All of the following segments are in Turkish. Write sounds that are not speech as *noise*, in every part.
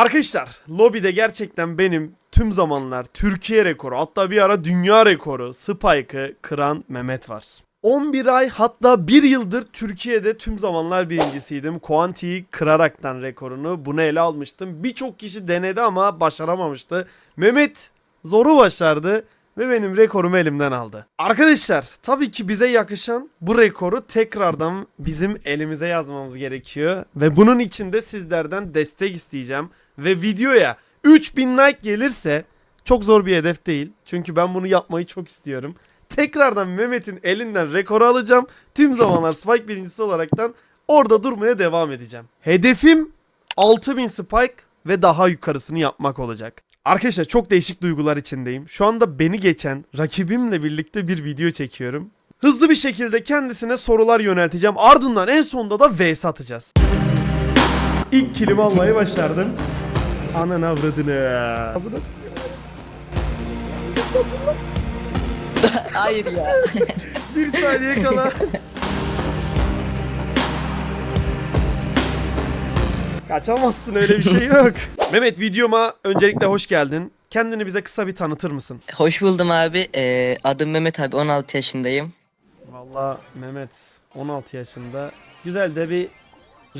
Arkadaşlar lobide gerçekten benim tüm zamanlar Türkiye rekoru hatta bir ara dünya rekoru Spike'ı kıran Mehmet var. 11 ay hatta 1 yıldır Türkiye'de tüm zamanlar birincisiydim. Quanti'yi kıraraktan rekorunu bunu ele almıştım. Birçok kişi denedi ama başaramamıştı. Mehmet zoru başardı ve benim rekorumu elimden aldı. Arkadaşlar tabii ki bize yakışan bu rekoru tekrardan bizim elimize yazmamız gerekiyor. Ve bunun için de sizlerden destek isteyeceğim. Ve videoya 3000 like gelirse çok zor bir hedef değil. Çünkü ben bunu yapmayı çok istiyorum. Tekrardan Mehmet'in elinden rekoru alacağım. Tüm zamanlar Spike birincisi olaraktan orada durmaya devam edeceğim. Hedefim 6000 Spike ve daha yukarısını yapmak olacak. Arkadaşlar çok değişik duygular içindeyim. Şu anda beni geçen rakibimle birlikte bir video çekiyorum. Hızlı bir şekilde kendisine sorular yönelteceğim. Ardından en sonunda da vs atacağız. İlk kilimi almayı başardım. Anan avradını. Ağzına Hayır ya. Bir saniye kala. *laughs* Kaçamazsın öyle bir şey yok. *laughs* Mehmet videoma öncelikle hoş geldin. Kendini bize kısa bir tanıtır mısın? Hoş buldum abi. Ee, adım Mehmet abi. 16 yaşındayım. Vallahi Mehmet 16 yaşında. Güzel de bir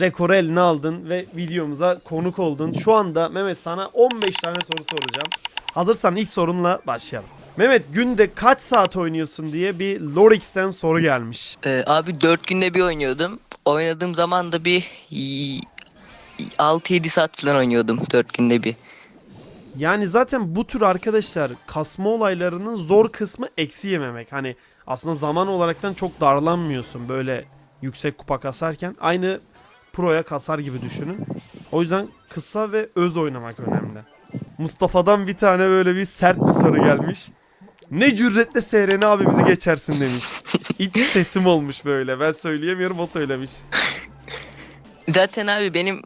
rekoru eline aldın ve videomuza konuk oldun. Şu anda Mehmet sana 15 tane soru soracağım. Hazırsan ilk sorunla başlayalım. Mehmet günde kaç saat oynuyorsun diye bir Lorix'ten soru gelmiş. Ee, abi 4 günde bir oynuyordum. Oynadığım zaman da bir 6-7 saat falan oynuyordum 4 günde bir. Yani zaten bu tür arkadaşlar kasma olaylarının zor kısmı eksi yememek. Hani aslında zaman olaraktan çok darlanmıyorsun böyle yüksek kupa kasarken. Aynı proya kasar gibi düşünün. O yüzden kısa ve öz oynamak önemli. Mustafa'dan bir tane böyle bir sert bir soru gelmiş. Ne cüretle SRN abimizi geçersin demiş. *laughs* İç sesim olmuş böyle. Ben söyleyemiyorum o söylemiş. Zaten abi benim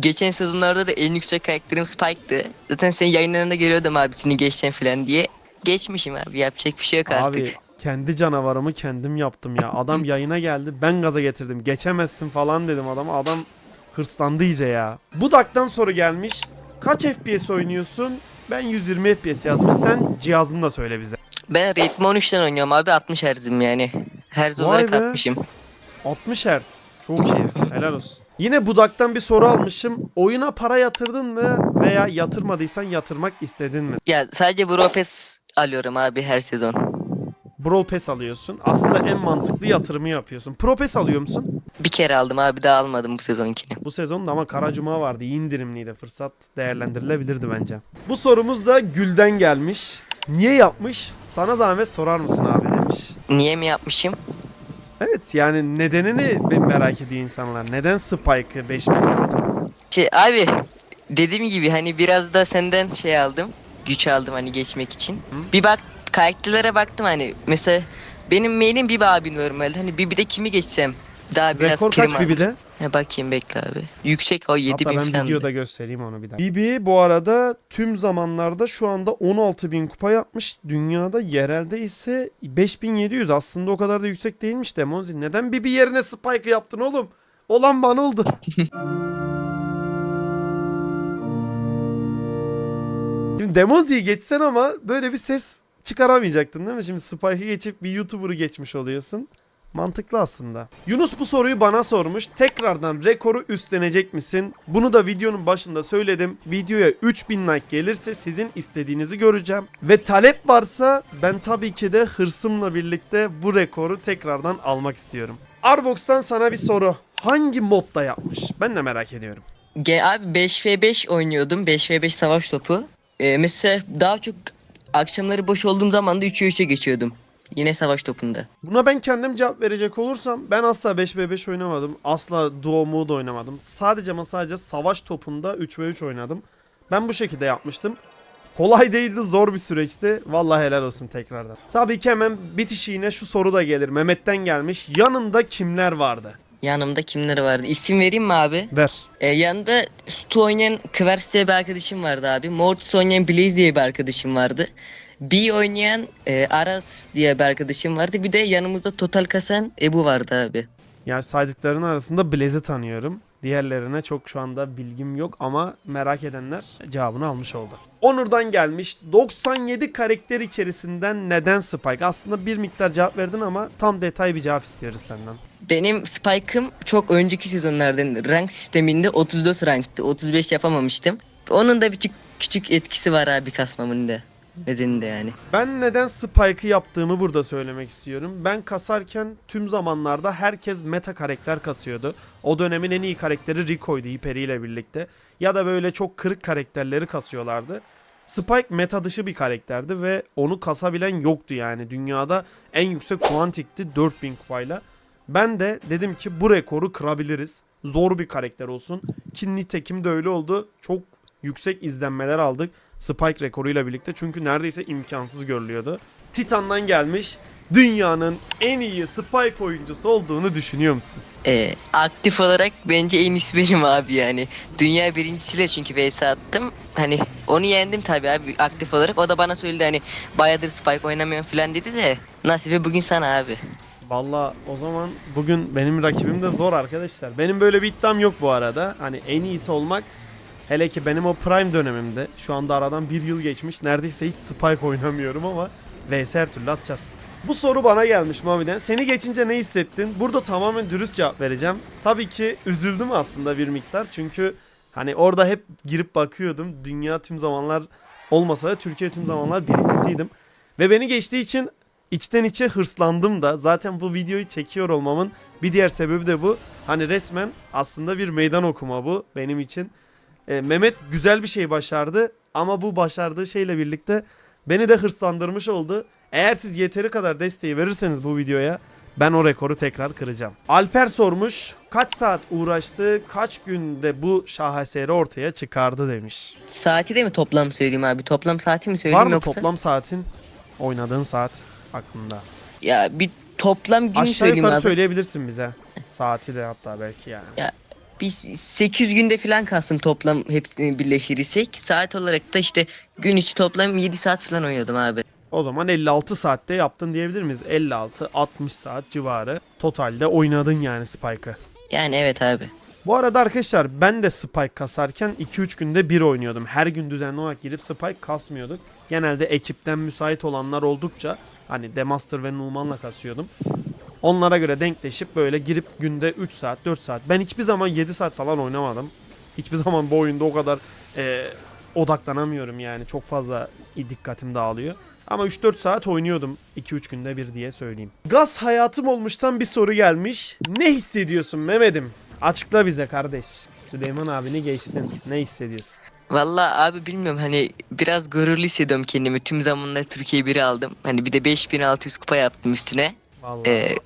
geçen sezonlarda da en yüksek karakterim Spike'tı. Zaten senin yayınlarında görüyordum abi seni geçeceğim falan diye. Geçmişim abi yapacak bir şey yok artık. Abi kendi canavarımı kendim yaptım ya. Adam *laughs* yayına geldi ben gaza getirdim. Geçemezsin falan dedim adama. Adam hırslandı iyice ya. Budak'tan soru gelmiş. Kaç FPS oynuyorsun? Ben 120 FPS yazmış. Sen cihazını da söyle bize. Ben Redmi 13'ten oynuyorum abi 60 Hz'im yani. Herz Vay olarak be. 60'ım. 60 Hz. Çok iyi. Helal olsun. Yine Budak'tan bir soru almışım. Oyuna para yatırdın mı veya yatırmadıysan yatırmak istedin mi? Ya sadece Bro Pass alıyorum abi her sezon. Brawl Pass alıyorsun. Aslında en mantıklı yatırımı yapıyorsun. Pro Pass alıyor musun? Bir kere aldım abi daha almadım bu sezonkini. Bu sezon da ama Kara Cuma vardı. İyi indirimliydi. Fırsat değerlendirilebilirdi bence. Bu sorumuz da Gül'den gelmiş. Niye yapmış? Sana zahmet sorar mısın abi demiş. Niye mi yapmışım? Evet yani nedenini merak ediyor insanlar. Neden Spike'ı 5000 yaptın? Şey abi dediğim gibi hani biraz da senden şey aldım. Güç aldım hani geçmek için. Bir bak karakterlere baktım hani mesela benim main'im Bibi abi normalde. Hani Bibi'de kimi geçsem daha biraz Rekor prim kaç Bibi'de? He bakayım bekle abi. Yüksek o 7000 Hatta ben falan. videoda göstereyim onu bir daha. Bibi bu arada tüm zamanlarda şu anda 16.000 kupa yapmış. Dünyada yerelde ise 5700. Aslında o kadar da yüksek değilmiş de Monzi. Neden Bibi yerine Spike'ı yaptın oğlum? Olan bana oldu. *laughs* Şimdi Demozi'yi geçsen ama böyle bir ses çıkaramayacaktın değil mi? Şimdi Spike'ı geçip bir YouTuber'ı geçmiş oluyorsun. Mantıklı aslında. Yunus bu soruyu bana sormuş. Tekrardan rekoru üstlenecek misin? Bunu da videonun başında söyledim. Videoya 3000 like gelirse sizin istediğinizi göreceğim. Ve talep varsa ben tabii ki de hırsımla birlikte bu rekoru tekrardan almak istiyorum. Arbox'tan sana bir soru. Hangi modda yapmış? Ben de merak ediyorum. Ge abi 5v5 oynuyordum. 5v5 savaş topu. Ee, mesela daha çok akşamları boş olduğum zaman da 3'e 3'e geçiyordum. Yine savaş topunda. Buna ben kendim cevap verecek olursam ben asla 5v5 oynamadım. Asla duo mood oynamadım. Sadece ama sadece savaş topunda 3v3 oynadım. Ben bu şekilde yapmıştım. Kolay değildi zor bir süreçti. Vallahi helal olsun tekrardan. Tabii ki hemen bitişiğine şu soru da gelir. Mehmet'ten gelmiş. Yanında kimler vardı? Yanımda kimler vardı? İsim vereyim mi abi? Ver. Ee, yanında Stu oynayan Kvers diye bir arkadaşım vardı abi. Mortis oynayan Blaze diye bir arkadaşım vardı. B oynayan e, Aras diye bir arkadaşım vardı. Bir de yanımızda Total kasan Ebu vardı abi. Yani saydıklarının arasında Blaze'i tanıyorum. Diğerlerine çok şu anda bilgim yok ama merak edenler cevabını almış oldu. Onur'dan gelmiş 97 karakter içerisinden neden Spike? Aslında bir miktar cevap verdin ama tam detay bir cevap istiyoruz senden. Benim Spike'ım çok önceki sezonlardan rank sisteminde 34 ranktı. 35 yapamamıştım. Onun da bir küçük, küçük etkisi var abi kasmamın da. Nedeninde yani. Ben neden Spike'ı yaptığımı burada söylemek istiyorum. Ben kasarken tüm zamanlarda herkes meta karakter kasıyordu. O dönemin en iyi karakteri Rico'ydu Hyperi ile birlikte. Ya da böyle çok kırık karakterleri kasıyorlardı. Spike meta dışı bir karakterdi ve onu kasabilen yoktu yani. Dünyada en yüksek kuantikti 4000 kupayla. Ben de dedim ki bu rekoru kırabiliriz. Zor bir karakter olsun. Ki nitekim de öyle oldu. Çok yüksek izlenmeler aldık. Spike rekoruyla birlikte çünkü neredeyse imkansız görülüyordu. Titan'dan gelmiş dünyanın en iyi Spike oyuncusu olduğunu düşünüyor musun? Ee, aktif olarak bence en iyisi benim abi yani. Dünya birincisiyle çünkü vs attım. Hani onu yendim tabii abi aktif olarak. O da bana söyledi hani bayağıdır Spike oynamıyorum falan dedi de nasibi bugün sana abi. Valla o zaman bugün benim rakibim de zor arkadaşlar. Benim böyle bir iddiam yok bu arada. Hani en iyisi olmak hele ki benim o prime dönemimde şu anda aradan bir yıl geçmiş. Neredeyse hiç Spike oynamıyorum ama VS her türlü atacağız. Bu soru bana gelmiş Mami'den. Seni geçince ne hissettin? Burada tamamen dürüst cevap vereceğim. Tabii ki üzüldüm aslında bir miktar. Çünkü hani orada hep girip bakıyordum. Dünya tüm zamanlar olmasa da Türkiye tüm zamanlar birincisiydim. Ve beni geçtiği için içten içe hırslandım da. Zaten bu videoyu çekiyor olmamın bir diğer sebebi de bu. Hani resmen aslında bir meydan okuma bu benim için. E, Mehmet güzel bir şey başardı ama bu başardığı şeyle birlikte beni de hırslandırmış oldu. Eğer siz yeteri kadar desteği verirseniz bu videoya ben o rekoru tekrar kıracağım. Alper sormuş kaç saat uğraştı kaç günde bu şaheseri ortaya çıkardı demiş. Saati de mi toplam söyleyeyim abi? Toplam saati mi söyleyeyim Var mı yoksa? toplam saatin oynadığın saat aklında? Ya bir toplam gün Aşağı söyleyeyim yukarı abi. söyleyebilirsin bize. Saati de hatta belki yani. Bir 800 günde falan kalsın toplam hepsini birleştirirsek. Saat olarak da işte gün içi toplam 7 saat falan oynadım abi. O zaman 56 saatte yaptın diyebilir miyiz? 56-60 saat civarı totalde oynadın yani Spike'ı. Yani evet abi. Bu arada arkadaşlar ben de Spike kasarken 2-3 günde bir oynuyordum. Her gün düzenli olarak girip Spike kasmıyorduk. Genelde ekipten müsait olanlar oldukça hani Demaster ve Numan'la kasıyordum. Onlara göre denkleşip böyle girip günde 3 saat 4 saat. Ben hiçbir zaman 7 saat falan oynamadım. Hiçbir zaman bu oyunda o kadar e, odaklanamıyorum yani. Çok fazla dikkatim dağılıyor. Ama 3-4 saat oynuyordum 2-3 günde bir diye söyleyeyim. Gaz hayatım olmuştan bir soru gelmiş. Ne hissediyorsun Mehmet'im? Açıkla bize kardeş. Süleyman abini geçtin. Ne hissediyorsun? Vallahi abi bilmiyorum hani biraz gururlu hissediyorum kendimi. Tüm zamanlar Türkiye biri aldım. Hani bir de 5600 kupa yaptım üstüne. Vallahi. Ee,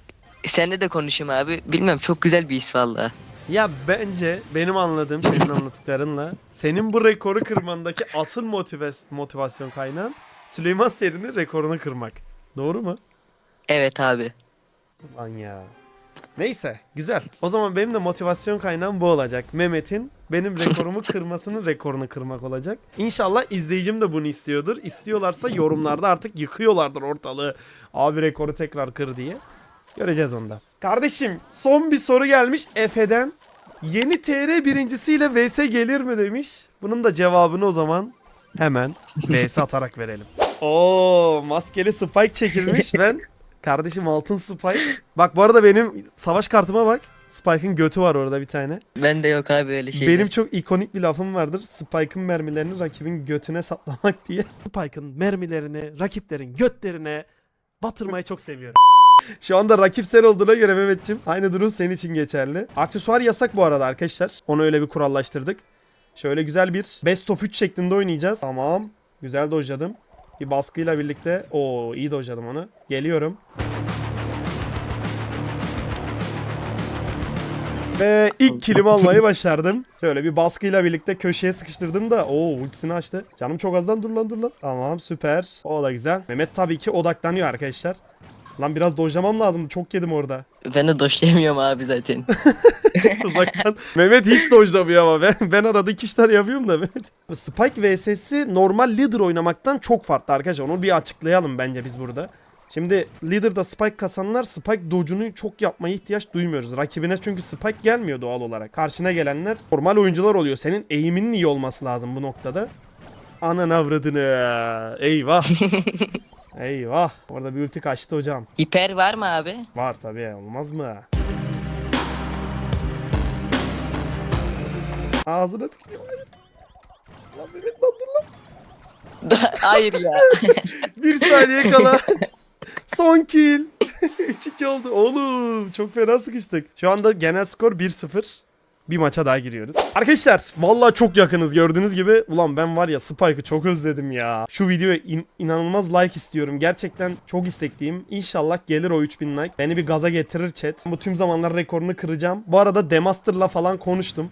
senle de konuşayım abi. Bilmiyorum çok güzel bir his vallahi. Ya bence benim anladığım senin anlattıklarınla senin bu rekoru kırmandaki asıl motive- motivasyon kaynağın Süleyman serinin rekorunu kırmak. Doğru mu? Evet abi. Lan ya. Neyse güzel. O zaman benim de motivasyon kaynağım bu olacak. Mehmet'in benim rekorumu *laughs* kırmasının rekorunu kırmak olacak. İnşallah izleyicim de bunu istiyordur. İstiyorlarsa yorumlarda artık yıkıyorlardır ortalığı. Abi rekoru tekrar kır diye. Göreceğiz onda. Kardeşim son bir soru gelmiş Efe'den. Yeni TR birincisiyle VS gelir mi demiş. Bunun da cevabını o zaman hemen VS atarak verelim. Oo maskeli spike çekilmiş ben. Kardeşim altın spike. Bak bu arada benim savaş kartıma bak. Spike'ın götü var orada bir tane. Bende yok abi öyle şey. Benim çok ikonik bir lafım vardır. Spike'ın mermilerini rakibin götüne saplamak diye. Spike'ın mermilerini rakiplerin götlerine batırmayı çok seviyorum. Şu anda rakip sen olduğuna göre Mehmetçim aynı durum senin için geçerli. Aksesuar yasak bu arada arkadaşlar. Onu öyle bir kurallaştırdık. Şöyle güzel bir best of 3 şeklinde oynayacağız. Tamam. Güzel dojladım. Bir baskıyla birlikte. Oo iyi dojladım onu. Geliyorum. Ve ilk kilimi almayı başardım. Şöyle bir baskıyla birlikte köşeye sıkıştırdım da o ultisini açtı. Canım çok azdan dur lan dur lan. Tamam süper. O da güzel. Mehmet tabii ki odaklanıyor arkadaşlar. Lan biraz dojlamam lazım. Çok yedim orada. Ben de doşlayamıyorum abi zaten. *laughs* Uzaktan. Mehmet hiç dojlamıyor ama ben, ben arada 2 tane yapıyorum da Mehmet. Spike vs'si normal leader oynamaktan çok farklı arkadaşlar. Onu bir açıklayalım bence biz burada. Şimdi Leader'da Spike kasanlar Spike dodge'unu çok yapmaya ihtiyaç duymuyoruz. Rakibine çünkü Spike gelmiyor doğal olarak. Karşına gelenler normal oyuncular oluyor. Senin eğiminin iyi olması lazım bu noktada. Anan avradını. Eyvah. *laughs* Eyvah. Orada bir ulti kaçtı hocam. Hiper var mı abi? Var tabii olmaz mı? Ağzına tıkıyor. Hayır. Lan Mehmet lan dur lan. *laughs* Hayır ya. *laughs* Bir saniye kala. *laughs* Son kill. 3-2 oldu. Oğlum çok fena sıkıştık. Şu anda genel skor 1-0. Bir maça daha giriyoruz. Arkadaşlar vallahi çok yakınız gördüğünüz gibi. Ulan ben var ya Spike'ı çok özledim ya. Şu videoya in- inanılmaz like istiyorum. Gerçekten çok istekliyim. İnşallah gelir o 3000 like. Beni bir gaza getirir chat. Bu tüm zamanlar rekorunu kıracağım. Bu arada Demaster'la falan konuştum.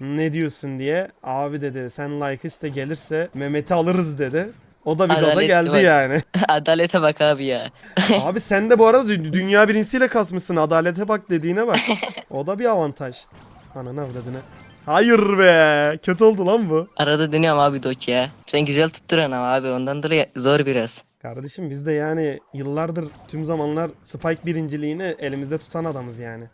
Ne diyorsun diye. Abi dedi sen like iste gelirse Mehmet'i alırız dedi. O da bir gaza Adaletli geldi bak. yani. *laughs* Adalete bak abi ya. *laughs* Abi sen de bu arada dü- dünya birincisiyle kasmışsın. Adalete bak dediğine bak. *laughs* O da bir avantaj. Ananı avradını. Hayır be. Kötü oldu lan bu. Arada dönüyorum abi Doç ya. Sen güzel tutturan ama abi ondan dolayı zor biraz. Kardeşim biz de yani yıllardır tüm zamanlar Spike birinciliğini elimizde tutan adamız yani.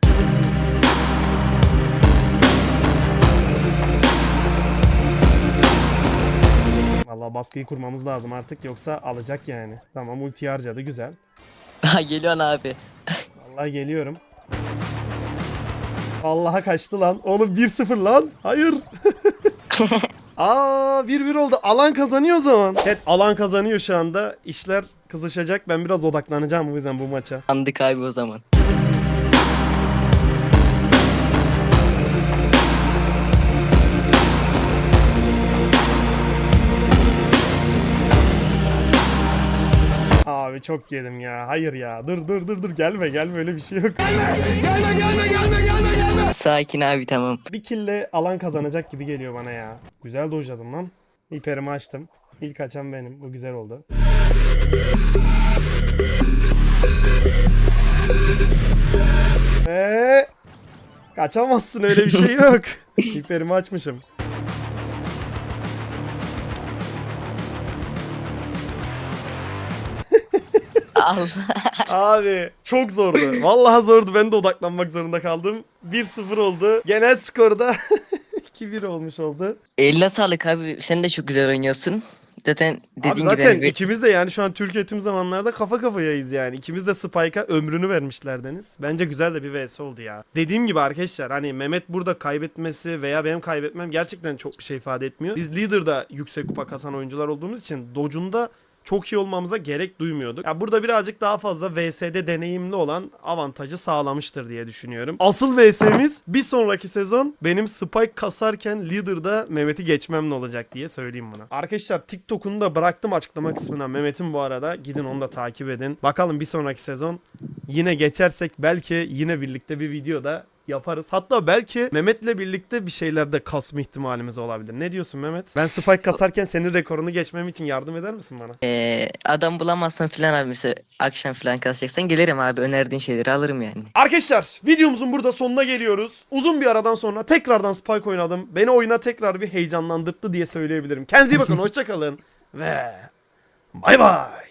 Vallahi baskıyı kurmamız lazım artık yoksa alacak yani. Tamam ulti harcadı güzel. Ha *laughs* geliyorsun abi. Vallahi geliyorum. Allah'a kaçtı lan. Oğlum 1-0 lan. Hayır. *laughs* Aa 1-1 oldu. Alan kazanıyor o zaman. Evet alan kazanıyor şu anda. İşler kızışacak. Ben biraz odaklanacağım bu yüzden bu maça. Andık abi o zaman. Abi çok yedim ya. Hayır ya. Dur dur dur dur. Gelme gelme öyle bir şey yok. Sakin abi tamam. Bir kille alan kazanacak gibi geliyor bana ya. Güzel dojladım lan. İperimi açtım. İlk açan benim. Bu güzel oldu. Ve kaçamazsın öyle bir şey *laughs* yok. İperimi açmışım. Allah. *laughs* Abi çok zordu. Vallahi zordu. Ben de odaklanmak zorunda kaldım. 1-0 oldu. Genel skorda 2-1 *laughs* olmuş oldu. Eline sağlık abi. Sen de çok güzel oynuyorsun. Zaten dediğin Abi gibi zaten hani bir- ikimiz de yani şu an Türkiye tüm zamanlarda kafa kafayayız yani. İkimiz de Spike'a ömrünü vermişler Deniz. Bence güzel de bir vs oldu ya. Dediğim gibi arkadaşlar hani Mehmet burada kaybetmesi veya benim kaybetmem gerçekten çok bir şey ifade etmiyor. Biz Leader'da yüksek kupa kasan oyuncular olduğumuz için Dodge'unda çok iyi olmamıza gerek duymuyorduk. Ya burada birazcık daha fazla VS'de deneyimli olan avantajı sağlamıştır diye düşünüyorum. Asıl VS'miz bir sonraki sezon benim Spike kasarken Leader'da Mehmet'i geçmemle olacak diye söyleyeyim buna. Arkadaşlar TikTok'unu da bıraktım açıklama kısmına Mehmet'in bu arada. Gidin onu da takip edin. Bakalım bir sonraki sezon yine geçersek belki yine birlikte bir videoda yaparız. Hatta belki Mehmet'le birlikte bir şeylerde kasma ihtimalimiz olabilir. Ne diyorsun Mehmet? Ben Spike kasarken senin rekorunu geçmem için yardım eder misin bana? Ee, adam bulamazsan filan abi mesela akşam filan kasacaksan gelirim abi önerdiğin şeyleri alırım yani. Arkadaşlar videomuzun burada sonuna geliyoruz. Uzun bir aradan sonra tekrardan Spike oynadım. Beni oyuna tekrar bir heyecanlandırdı diye söyleyebilirim. Kendinize iyi bakın *laughs* hoşçakalın ve bay bay.